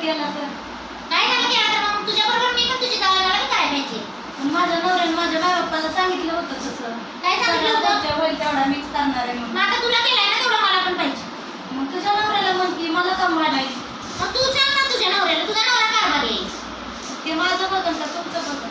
केला तर नाही झालं केलं तर मग तुझ्या बरोबर मी पण तुझी जावई मला पाहिजे? पण माझ्या नवऱ्याने माझ्या माय बाप्पाला सांगितलं होतं तसं. काय सांगितलं होतं? त्यांच्या होईल तेवढा मिक्स करणार आहे मग आता तुला केलंय ना तेवढं मला पण पाहिजे. मग तुझ्या नवऱ्याला म्हण की मला कम वाढायची मग तू सांग ना तुझ्या नवऱ्याला. तुझा नवरा कारभार आहे ते माझं बघन का तुमचं बघन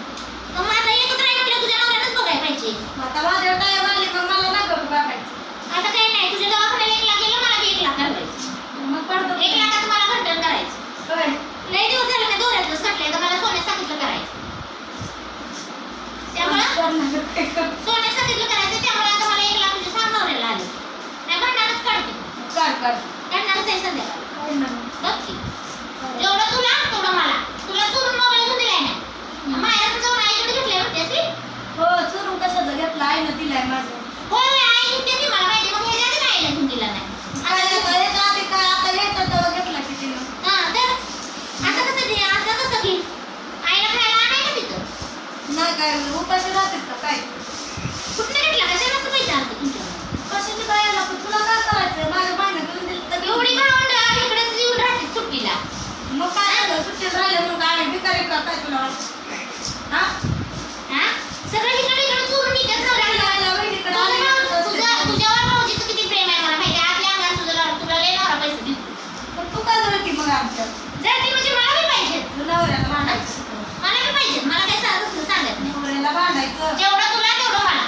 मग माझा एकत्र आहे म्हटलं तुझ्या नवऱ्यालाच बघायला पाहिजे मग आता माझ्या टाइम आले मग मला नाही बघ बघायचं आता काही नाही तुझ्या दवाखान्याला एक लाख गेलं मला बी एक लाख घालवायचं मग पडतो एक लाखाचं मला घंटन करायचं होय लय दिवस झाले ना दोऱ्यातलं सटलंय तर मला सोन्यात सांगितलं करायचं सोन्यात सांगितलं करायचं त्यामुळे आता मला एक लाख तुझ्या सांग नवऱ्याला आले. नाही भांडणारच काढते. काढणारच आहे संध्याकाळी. बघ की. जेवढं तुला तेवढं मला. तुला चोरून मोबाईल घेऊन दिलाय ना माहेरात जाऊन आईकडे घेतलाय म्हणते असे हो चुरून कशाचं घेतला? आहे ना दिलाय माझं. होय होय आई घेते ती मला माहिती मग ह्याच्या आधी आईला घेऊन दिला नाही. हा असं कसं असं कसं घे? आईला खायला आणाय का तिथं? नाही काय काय कुठनं घेतला कशाला असं पैसे आणतो तुमच्याकडे कशाची काय आला? पण तुला काय करायचं? माझ्या मायने करून दिलं तर एवढी गावंड इकडेच येऊन राहते सुट्टीला. मग काय झालं? सुट्टीत राहिले भिकारी का काय तुला वाटतं? हा? हा? सगळं इकडे इकडे चोरून बहिणीकडे आली. तुझं- तुझ्यावर भाऊजीचं किती प्रेम आहे मला माहिती आहे. आपल्या अंगात तुझं लाड- तुला लय नवरा पैसे देतो. पण तू काय जळती मग आमच्या जर ती म्हणजे मला बी पाहिजे. नवऱ्याला बी पाहिजे. मला काय सांगत सांगायचं नाही. नवऱ्याला भांडायचं. जेवढं तुला तेवढं मला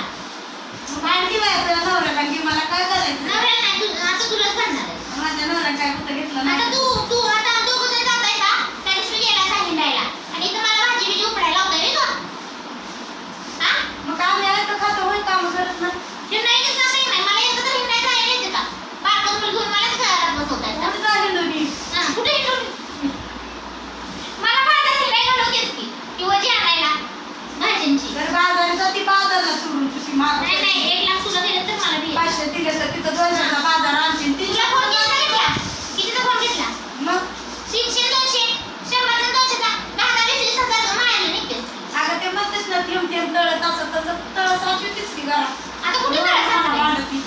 भांडी व्हायचं नवऱ्याला की मला काय करायचं? नवऱ्याला नाही तू आता तुलाच करणार आहे. माझ्या नवऱ्याला काय कुठं घेतलं आता नाही? तू तू आता दोघं जण जाताय का त्या दिवशी गेला सांगितलायला आणि इथं मला भाजी बिजी उपडायला लावताय रे तू हा मग आम्ही आहे तर खातो होय काम करत नाही हे नाही घेत नाही नाही मला एकदा तरी नाही जायला येते का बारकं मुलं घेऊन मलाच घरात बसवताय का? कुठं झाली दोन्ही हा, कुठे हिंडून? मला बाजार फिरायला घालवतेस की किंवा जी आणायला भाज्यांची तर बाजारात जाती बाजारला सोडून तुझी माग नाही नाही एक लाख तुला दिलं तर मला बी पाचशे दिले तर तिथं दोनशेचा बाजार आणतील तुला फोन घेतला घेतला कितीचा फोन घेतला? मग? तीनशे दोनशे शंभरचा दोनशेचा. दहा दहा वीस वीस हजार मारायला निघतेस अगं ते ना थेंब थेंब तळत असं तसं की आता कुठे.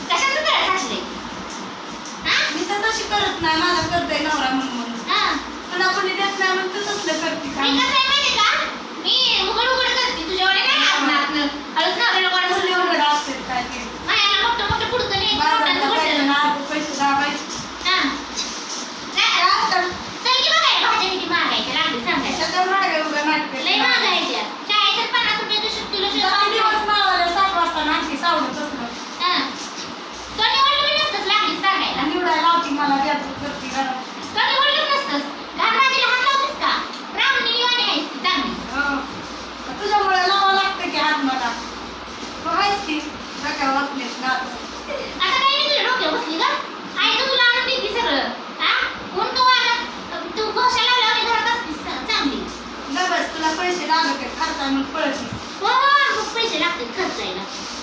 कशाचं मी तर तशी करत नाही. माझा करतोय नवरा म्हणून. तुला कोणी देत नाही म्हणून तू तसलं करते मी का कसं आहे माहिती का मी उघड उघड करते तुझ्याकडे काय आतनं आतनं हळूच नवऱ्याला कोणाला कसले बोलले उघड असते काय ते मायाला मोठं मोठं पुढचं नाही बाजारात मोठ्यांचं जायचं मोठं ना अर्धे पैसे दाबायचे हा काय जा- असतं? चल की बघाय भाज्या किती महागायच्या लागली सांगायचं त्याच्यात महाग आहे उगा नाटकं. लय महागायच्या चाळीस पन्नास रुपये किलो किलो किती दिवस मावाला सात वाजता नाटकी सावडत असलं हा तो निवडलं बी नसतंच लागलीच सांगायला आणि निवडायला लावती मला व्याज करते घरात तो निवडलंच नसतंच घाण भाजीला हात लावतेस का ब्राह्मणी निवाणी आहेस ती चांगली हो. तुझ्यामुळे लावावं लागतं की हात मला तू आहेस की डोक्यावर वाचलेस ना आता काही नाही तुझ्या डोक्यावर बसली का आई तर तुला आणून देते सगळं हा ऊन तो वारा तू घोषा लावल्यावर घरात असतीस चा- चांगली नाही बस तुला पैसे लागत खर्चा मग पळती. हो मग पैसे लागतात खर्चायला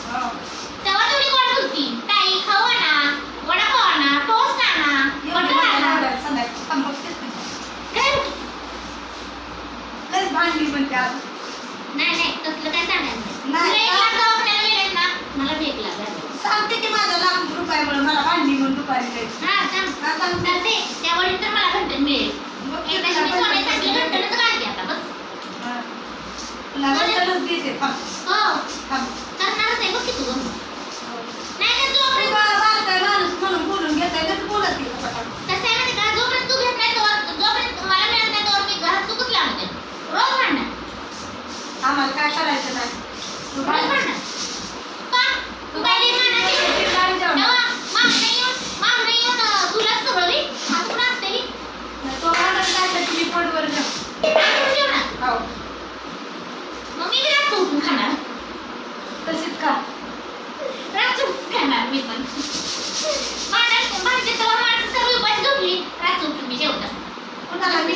हो. तेव्हा थोडी गोड बोलती ताई खाऊ आणा वडापाव आणा टोस्ट आणा बटर आणा. काय? भांडली म्हणते आज? नाही नाही तसलं काय सांगायचं नाही, दवाखान्याला गेलेत ना मला लाख द्यावे. सांगते की माझ्या लाख रुपयामुळे मला भांडली म्हणून दुपारी जायचं हा सांग हा, सांगते. चालते त्या वडील तर मला घंटन मिळेल मग एकदा तुला मी सोन्यात पैसे सांगितलं घंटनच घालते आता बस हा. तुला घंटनच देते थांब हो थांब करणारच आहे बघ की तू गं. नाही तर तू जोपर्यंत बा- बारकाय माणूस म्हणून बोलून घेताय कसं बोलत नाही का पटापट? कसं आहे माहिती का जोपर्यंत तू घेत नाही तोवर जोपर्यंत मला मिळत नाही तोवर मी घरात चुकच लावते रोज भांडण आम्हाला काय करायचं नाही. तू? किती तुलाच सगळं असं कुठं असते नाही, तो भांडण काय तर तुम्ही जेव. जेवणार हो. मी तशीच खाणार मी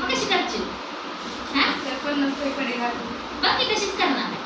मग कशी करशील? हा? पण कडे घालून. बघ की तशीच करणार